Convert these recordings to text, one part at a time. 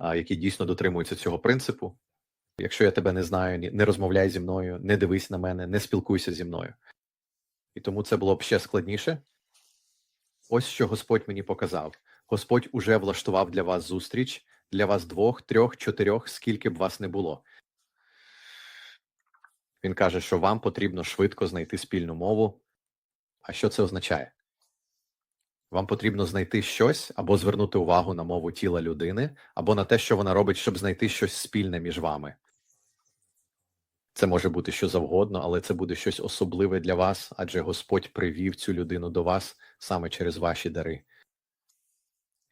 які дійсно дотримуються цього принципу. Якщо я тебе не знаю, не розмовляй зі мною, не дивись на мене, не спілкуйся зі мною. І тому це було б ще складніше. Ось що Господь мені показав. Господь уже влаштував для вас зустріч, для вас двох, трьох, чотирьох, скільки б вас не було. Він каже, що вам потрібно швидко знайти спільну мову. А що це означає? Вам потрібно знайти щось або звернути увагу на мову тіла людини, або на те, що вона робить, щоб знайти щось спільне між вами. Це може бути що завгодно, але це буде щось особливе для вас, адже Господь привів цю людину до вас саме через ваші дари.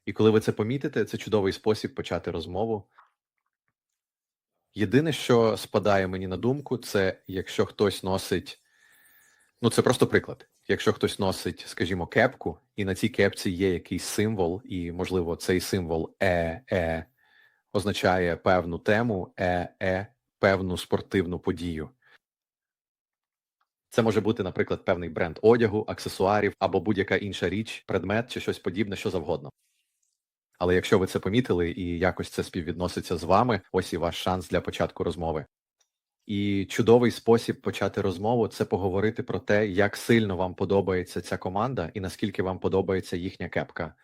І коли ви це помітите, це чудовий спосіб почати розмову. Єдине, що спадає мені на думку, це якщо хтось носить. Ну, це просто приклад. Якщо хтось носить, скажімо, кепку, і на цій кепці є якийсь символ, і, можливо, цей символ е, е означає певну тему, е, е, певну спортивну подію. Це може бути, наприклад, певний бренд одягу, аксесуарів або будь-яка інша річ, предмет чи щось подібне, що завгодно. Але якщо ви це помітили і якось це співвідноситься з вами, ось і ваш шанс для початку розмови. І чудовий спосіб почати розмову це поговорити про те, як сильно вам подобається ця команда і наскільки вам подобається їхня кепка.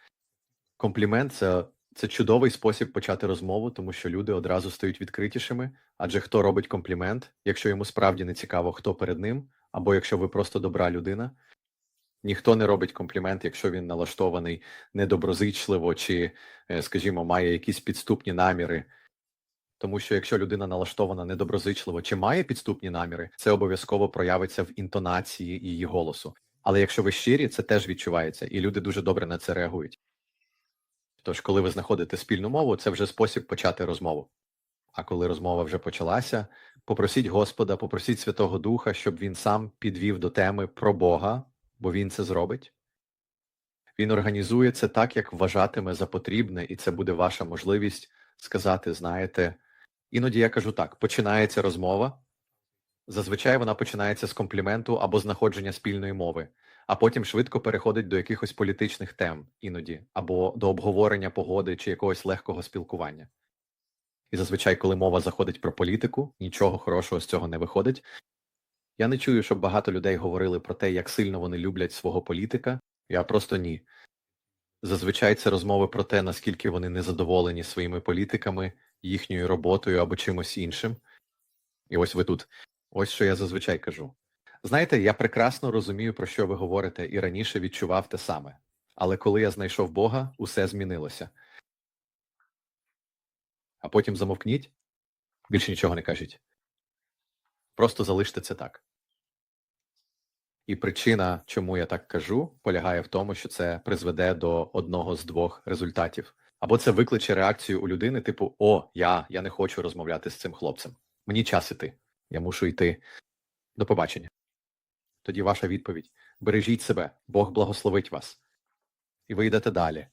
Комплімент це, це чудовий спосіб почати розмову, тому що люди одразу стають відкритішими, адже хто робить комплімент, якщо йому справді не цікаво, хто перед ним, або якщо ви просто добра людина. Ніхто не робить комплімент, якщо він налаштований недоброзичливо чи, е, скажімо, має якісь підступні наміри. Тому що якщо людина налаштована недоброзичливо чи має підступні наміри, це обов'язково проявиться в інтонації її голосу. Але якщо ви щирі, це теж відчувається, і люди дуже добре на це реагують. Тож, коли ви знаходите спільну мову, це вже спосіб почати розмову. А коли розмова вже почалася, попросіть Господа, попросіть Святого Духа, щоб він сам підвів до теми про Бога, бо він це зробить. Він організує це так, як вважатиме за потрібне, і це буде ваша можливість сказати, знаєте, іноді я кажу так: починається розмова. Зазвичай вона починається з компліменту або знаходження спільної мови, а потім швидко переходить до якихось політичних тем іноді, або до обговорення погоди чи якогось легкого спілкування. І зазвичай, коли мова заходить про політику, нічого хорошого з цього не виходить. Я не чую, щоб багато людей говорили про те, як сильно вони люблять свого політика. Я просто ні. Зазвичай це розмови про те, наскільки вони незадоволені своїми політиками, їхньою роботою або чимось іншим. І ось ви тут. Ось що я зазвичай кажу. Знаєте, я прекрасно розумію, про що ви говорите, і раніше відчував те саме. Але коли я знайшов Бога, усе змінилося. А потім замовкніть, більше нічого не кажіть. Просто залиште це так. І причина, чому я так кажу, полягає в тому, що це призведе до одного з двох результатів. Або це викличе реакцію у людини, типу О, я, я не хочу розмовляти з цим хлопцем. Мені час іти. Я мушу йти. До побачення. Тоді ваша відповідь: бережіть себе, Бог благословить вас. І ви йдете далі.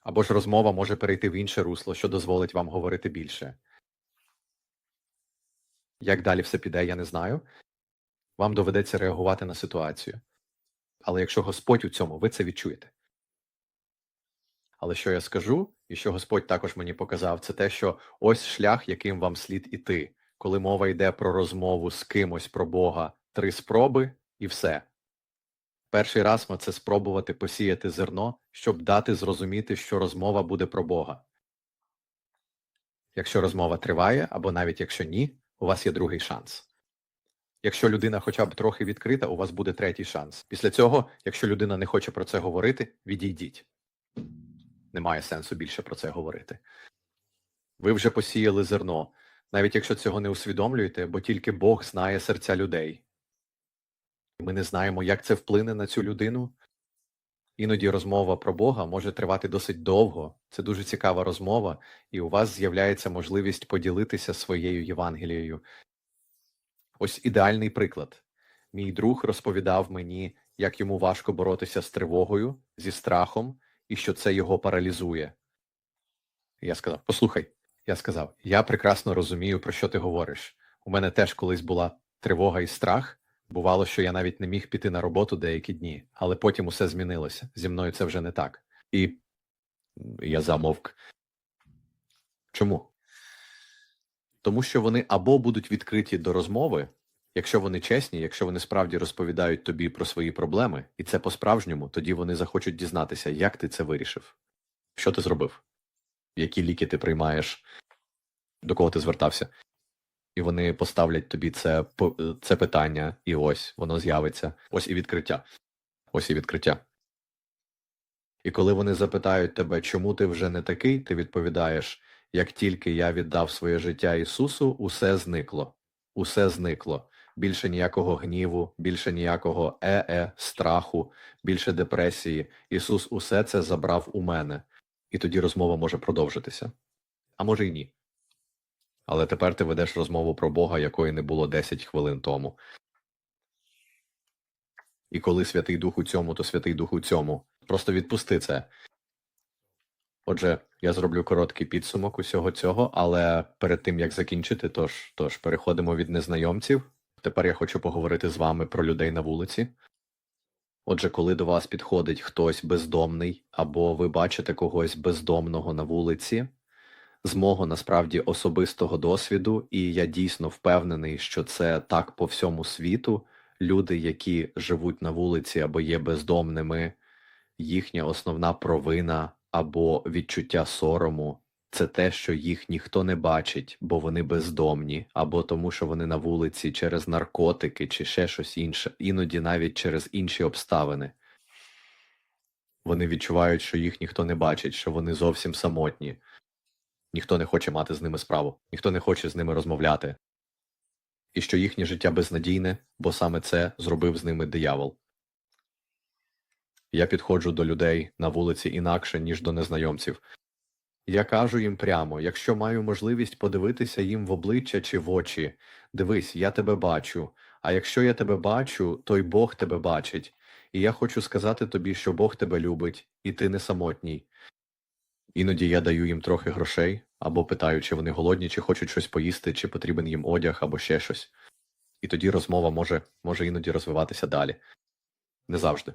Або ж розмова може перейти в інше русло, що дозволить вам говорити більше. Як далі все піде, я не знаю. Вам доведеться реагувати на ситуацію. Але якщо Господь у цьому, ви це відчуєте. Але що я скажу, і що Господь також мені показав, це те, що ось шлях, яким вам слід іти, коли мова йде про розмову з кимось про Бога, три спроби і все. Перший раз ми це спробувати посіяти зерно, щоб дати зрозуміти, що розмова буде про Бога. Якщо розмова триває, або навіть якщо ні, у вас є другий шанс. Якщо людина хоча б трохи відкрита, у вас буде третій шанс. Після цього, якщо людина не хоче про це говорити, відійдіть. Немає сенсу більше про це говорити. Ви вже посіяли зерно, навіть якщо цього не усвідомлюєте, бо тільки Бог знає серця людей. Ми не знаємо, як це вплине на цю людину. Іноді розмова про Бога може тривати досить довго. Це дуже цікава розмова, і у вас з'являється можливість поділитися своєю Євангелією. Ось ідеальний приклад. Мій друг розповідав мені, як йому важко боротися з тривогою, зі страхом, і що це його паралізує. Я сказав: Послухай, я сказав, я прекрасно розумію, про що ти говориш. У мене теж колись була тривога і страх. Бувало, що я навіть не міг піти на роботу деякі дні, але потім усе змінилося. Зі мною це вже не так. І я замовк. Чому? Тому що вони або будуть відкриті до розмови, якщо вони чесні, якщо вони справді розповідають тобі про свої проблеми, і це по-справжньому, тоді вони захочуть дізнатися, як ти це вирішив, що ти зробив, які ліки ти приймаєш, до кого ти звертався. І вони поставлять тобі це, це питання, і ось воно з'явиться. Ось і відкриття. Ось і відкриття. І коли вони запитають тебе, чому ти вже не такий, ти відповідаєш: як тільки я віддав своє життя Ісусу, усе зникло. Усе зникло. Більше ніякого гніву, більше ніякого е-е, страху, більше депресії. Ісус усе це забрав у мене. І тоді розмова може продовжитися. А може й ні. Але тепер ти ведеш розмову про Бога, якої не було 10 хвилин тому. І коли Святий Дух у цьому, то Святий Дух у цьому. Просто відпусти це. Отже, я зроблю короткий підсумок усього цього, але перед тим як закінчити, тож, тож переходимо від незнайомців. Тепер я хочу поговорити з вами про людей на вулиці. Отже, коли до вас підходить хтось бездомний, або ви бачите когось бездомного на вулиці, з мого насправді особистого досвіду, і я дійсно впевнений, що це так по всьому світу. Люди, які живуть на вулиці або є бездомними, їхня основна провина або відчуття сорому це те, що їх ніхто не бачить, бо вони бездомні, або тому, що вони на вулиці через наркотики чи ще щось інше, іноді навіть через інші обставини. Вони відчувають, що їх ніхто не бачить, що вони зовсім самотні. Ніхто не хоче мати з ними справу, ніхто не хоче з ними розмовляти. І що їхнє життя безнадійне, бо саме це зробив з ними диявол. Я підходжу до людей на вулиці інакше, ніж до незнайомців. Я кажу їм прямо, якщо маю можливість подивитися їм в обличчя чи в очі, дивись, я тебе бачу, а якщо я тебе бачу, то й Бог тебе бачить. І я хочу сказати тобі, що Бог тебе любить, і ти не самотній. Іноді я даю їм трохи грошей, або питаю, чи вони голодні, чи хочуть щось поїсти, чи потрібен їм одяг, або ще щось. І тоді розмова може, може іноді розвиватися далі. Не завжди.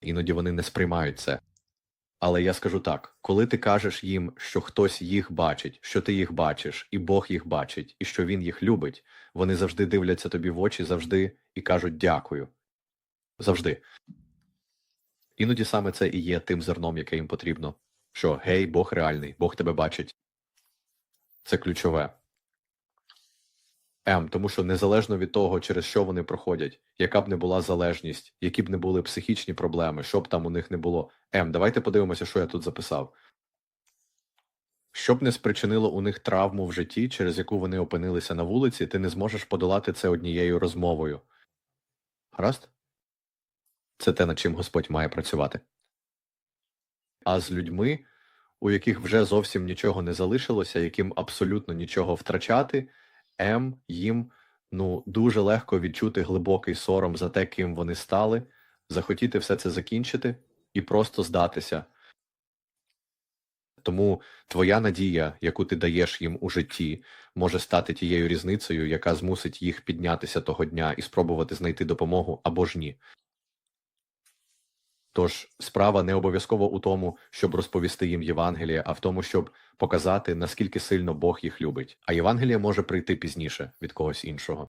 Іноді вони не сприймають це. Але я скажу так: коли ти кажеш їм, що хтось їх бачить, що ти їх бачиш, і Бог їх бачить, і що він їх любить, вони завжди дивляться тобі в очі, завжди і кажуть дякую. Завжди. Іноді саме це і є тим зерном, яке їм потрібно. Що гей, Бог реальний, Бог тебе бачить. Це ключове. М, тому що незалежно від того, через що вони проходять, яка б не була залежність, які б не були психічні проблеми, що б там у них не було. М, давайте подивимося, що я тут записав. Що б не спричинило у них травму в житті, через яку вони опинилися на вулиці, ти не зможеш подолати це однією розмовою. Гаразд? Це те, над чим Господь має працювати. А з людьми, у яких вже зовсім нічого не залишилося, яким абсолютно нічого втрачати, М їм ну дуже легко відчути глибокий сором за те, ким вони стали, захотіти все це закінчити і просто здатися. Тому твоя надія, яку ти даєш їм у житті, може стати тією різницею, яка змусить їх піднятися того дня і спробувати знайти допомогу або ж ні. Тож справа не обов'язково у тому, щоб розповісти їм Євангеліє, а в тому, щоб показати, наскільки сильно Бог їх любить. А Євангеліє може прийти пізніше від когось іншого.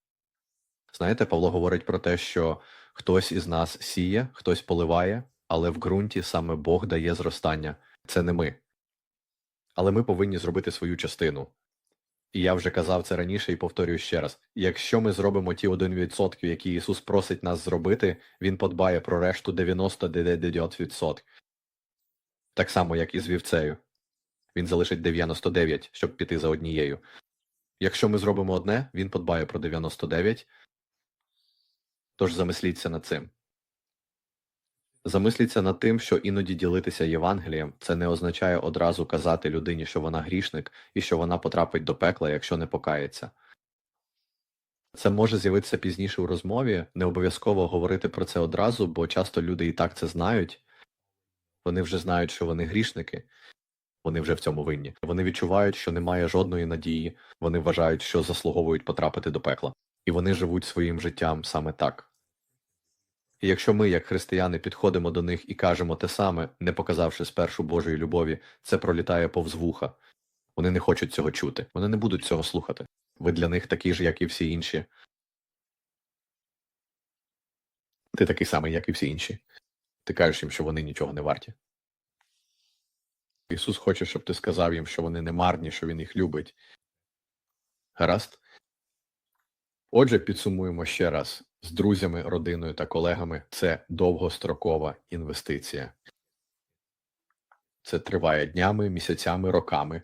Знаєте, Павло говорить про те, що хтось із нас сіє, хтось поливає, але в ґрунті саме Бог дає зростання. Це не ми. Але ми повинні зробити свою частину. І я вже казав це раніше і повторюю ще раз: якщо ми зробимо ті 1%, які Ісус просить нас зробити, Він подбає про решту 99%. Так само, як і з вівцею. Він залишить 99, щоб піти за однією. Якщо ми зробимо одне, він подбає про 99. Тож замисліться над цим. Замисліться над тим, що іноді ділитися Євангелієм це не означає одразу казати людині, що вона грішник і що вона потрапить до пекла, якщо не покається. Це може з'явитися пізніше у розмові, не обов'язково говорити про це одразу, бо часто люди і так це знають. Вони вже знають, що вони грішники, вони вже в цьому винні. Вони відчувають, що немає жодної надії, вони вважають, що заслуговують потрапити до пекла, і вони живуть своїм життям саме так. І якщо ми, як християни, підходимо до них і кажемо те саме, не показавши спершу Божої любові, це пролітає повз вуха. Вони не хочуть цього чути. Вони не будуть цього слухати. Ви для них такі ж, як і всі інші. Ти такий самий, як і всі інші. Ти кажеш їм, що вони нічого не варті. Ісус хоче, щоб ти сказав їм, що вони не марні, що Він їх любить. Гаразд? Отже, підсумуємо ще раз: з друзями, родиною та колегами це довгострокова інвестиція. Це триває днями, місяцями, роками.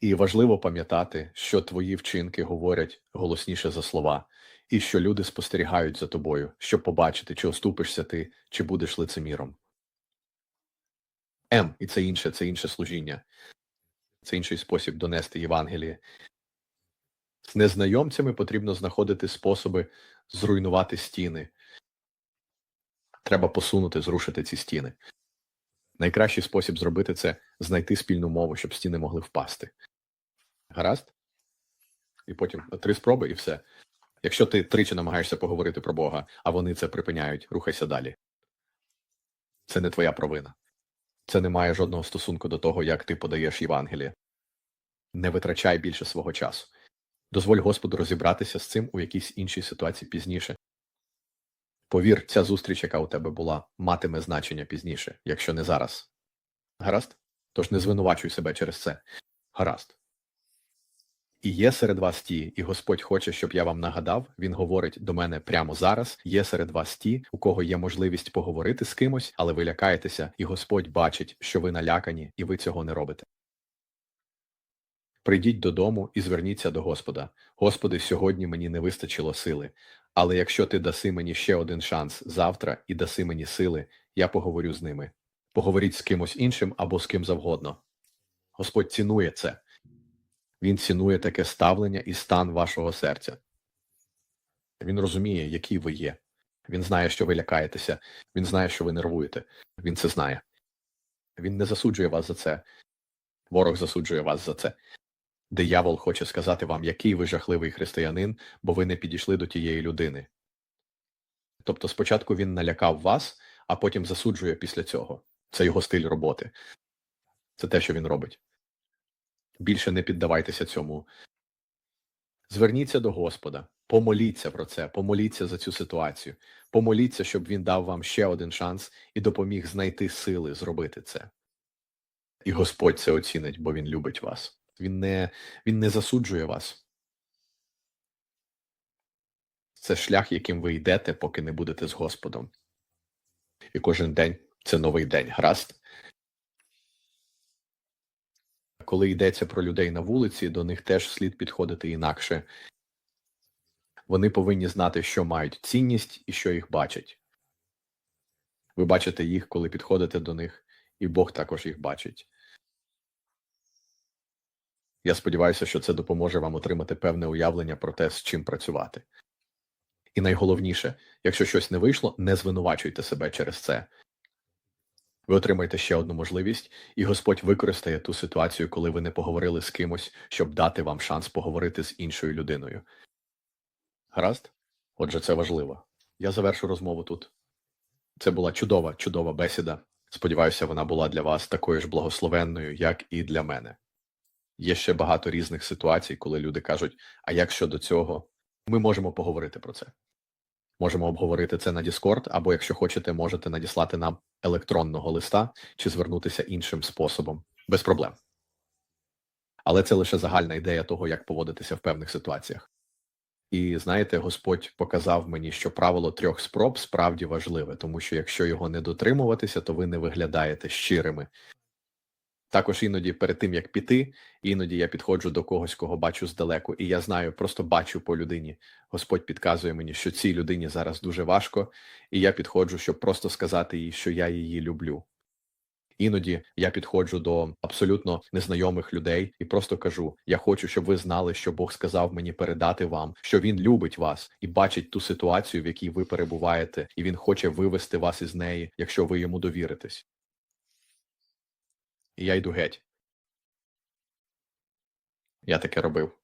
І важливо пам'ятати, що твої вчинки говорять голосніше за слова, і що люди спостерігають за тобою, щоб побачити, чи оступишся ти, чи будеш лицеміром. М, і це інше, це інше служіння, це інший спосіб донести Євангеліє. З незнайомцями потрібно знаходити способи зруйнувати стіни. Треба посунути, зрушити ці стіни. Найкращий спосіб зробити це знайти спільну мову, щоб стіни могли впасти. Гаразд? І потім три спроби і все. Якщо ти тричі намагаєшся поговорити про Бога, а вони це припиняють, рухайся далі. Це не твоя провина. Це не має жодного стосунку до того, як ти подаєш Євангеліє. Не витрачай більше свого часу. Дозволь Господу розібратися з цим у якійсь іншій ситуації пізніше. Повір, ця зустріч, яка у тебе була, матиме значення пізніше, якщо не зараз. Гаразд? Тож не звинувачуй себе через це. Гаразд. І є серед вас ті, і Господь хоче, щоб я вам нагадав, Він говорить до мене прямо зараз. Є серед вас ті, у кого є можливість поговорити з кимось, але ви лякаєтеся, і Господь бачить, що ви налякані, і ви цього не робите. Прийдіть додому і зверніться до Господа. Господи, сьогодні мені не вистачило сили, але якщо ти даси мені ще один шанс завтра і даси мені сили, я поговорю з ними. Поговоріть з кимось іншим або з ким завгодно. Господь цінує це. Він цінує таке ставлення і стан вашого серця. Він розуміє, які ви є. Він знає, що ви лякаєтеся, він знає, що ви нервуєте. Він це знає. Він не засуджує вас за це. Ворог засуджує вас за це. Диявол хоче сказати вам, який ви жахливий християнин, бо ви не підійшли до тієї людини. Тобто спочатку він налякав вас, а потім засуджує після цього. Це його стиль роботи. Це те, що він робить. Більше не піддавайтеся цьому. Зверніться до Господа, помоліться про це, помоліться за цю ситуацію, помоліться, щоб він дав вам ще один шанс і допоміг знайти сили зробити це. І Господь це оцінить, бо Він любить вас. Він не, Він не засуджує вас. Це шлях, яким ви йдете, поки не будете з Господом. І кожен день це новий день. Гаразд? Коли йдеться про людей на вулиці, до них теж слід підходити інакше. Вони повинні знати, що мають цінність і що їх бачать. Ви бачите їх, коли підходите до них, і Бог також їх бачить. Я сподіваюся, що це допоможе вам отримати певне уявлення про те, з чим працювати. І найголовніше, якщо щось не вийшло, не звинувачуйте себе через це. Ви отримаєте ще одну можливість, і Господь використає ту ситуацію, коли ви не поговорили з кимось, щоб дати вам шанс поговорити з іншою людиною. Гаразд? Отже, це важливо. Я завершу розмову тут. Це була чудова, чудова бесіда. Сподіваюся, вона була для вас такою ж благословенною, як і для мене. Є ще багато різних ситуацій, коли люди кажуть, а як щодо цього, ми можемо поговорити про це. Можемо обговорити це на Discord, або, якщо хочете, можете надіслати нам електронного листа чи звернутися іншим способом, без проблем. Але це лише загальна ідея того, як поводитися в певних ситуаціях. І знаєте, Господь показав мені, що правило трьох спроб справді важливе, тому що якщо його не дотримуватися, то ви не виглядаєте щирими. Також іноді перед тим як піти, іноді я підходжу до когось, кого бачу здалеку, і я знаю, просто бачу по людині. Господь підказує мені, що цій людині зараз дуже важко, і я підходжу, щоб просто сказати їй, що я її люблю. Іноді я підходжу до абсолютно незнайомих людей і просто кажу: я хочу, щоб ви знали, що Бог сказав мені передати вам, що він любить вас і бачить ту ситуацію, в якій ви перебуваєте, і він хоче вивести вас із неї, якщо ви йому довіритесь. І я йду геть. Я таке робив.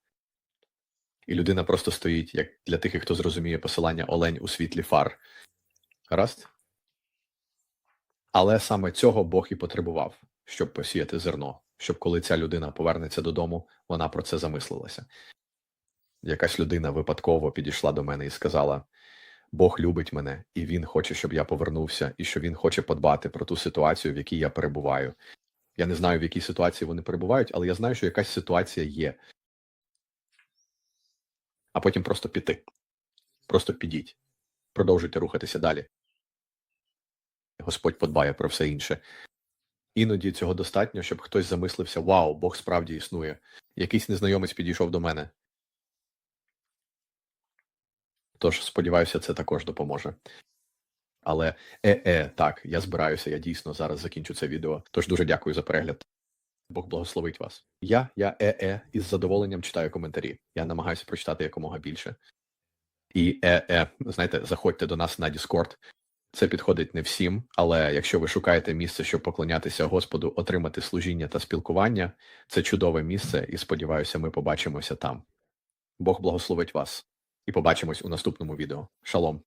І людина просто стоїть, як для тих, хто зрозуміє посилання олень у світлі фар. Гаразд? Але саме цього Бог і потребував. щоб посіяти зерно, щоб коли ця людина повернеться додому, вона про це замислилася. Якась людина випадково підійшла до мене і сказала: Бог любить мене, і Він хоче, щоб я повернувся, і що він хоче подбати про ту ситуацію, в якій я перебуваю. Я не знаю, в якій ситуації вони перебувають, але я знаю, що якась ситуація є. А потім просто піти. Просто підіть. Продовжуйте рухатися далі. Господь подбає про все інше. Іноді цього достатньо, щоб хтось замислився: Вау, Бог справді існує. Якийсь незнайомець підійшов до мене. Тож, сподіваюся, це також допоможе. Але е-е, так, я збираюся, я дійсно зараз закінчу це відео. Тож дуже дякую за перегляд. Бог благословить вас. Я, я е-е, із задоволенням читаю коментарі. Я намагаюся прочитати якомога більше. І е-е, знаєте, заходьте до нас на Discord. Це підходить не всім, але якщо ви шукаєте місце, щоб поклонятися Господу, отримати служіння та спілкування, це чудове місце, і сподіваюся, ми побачимося там. Бог благословить вас і побачимось у наступному відео. Шалом!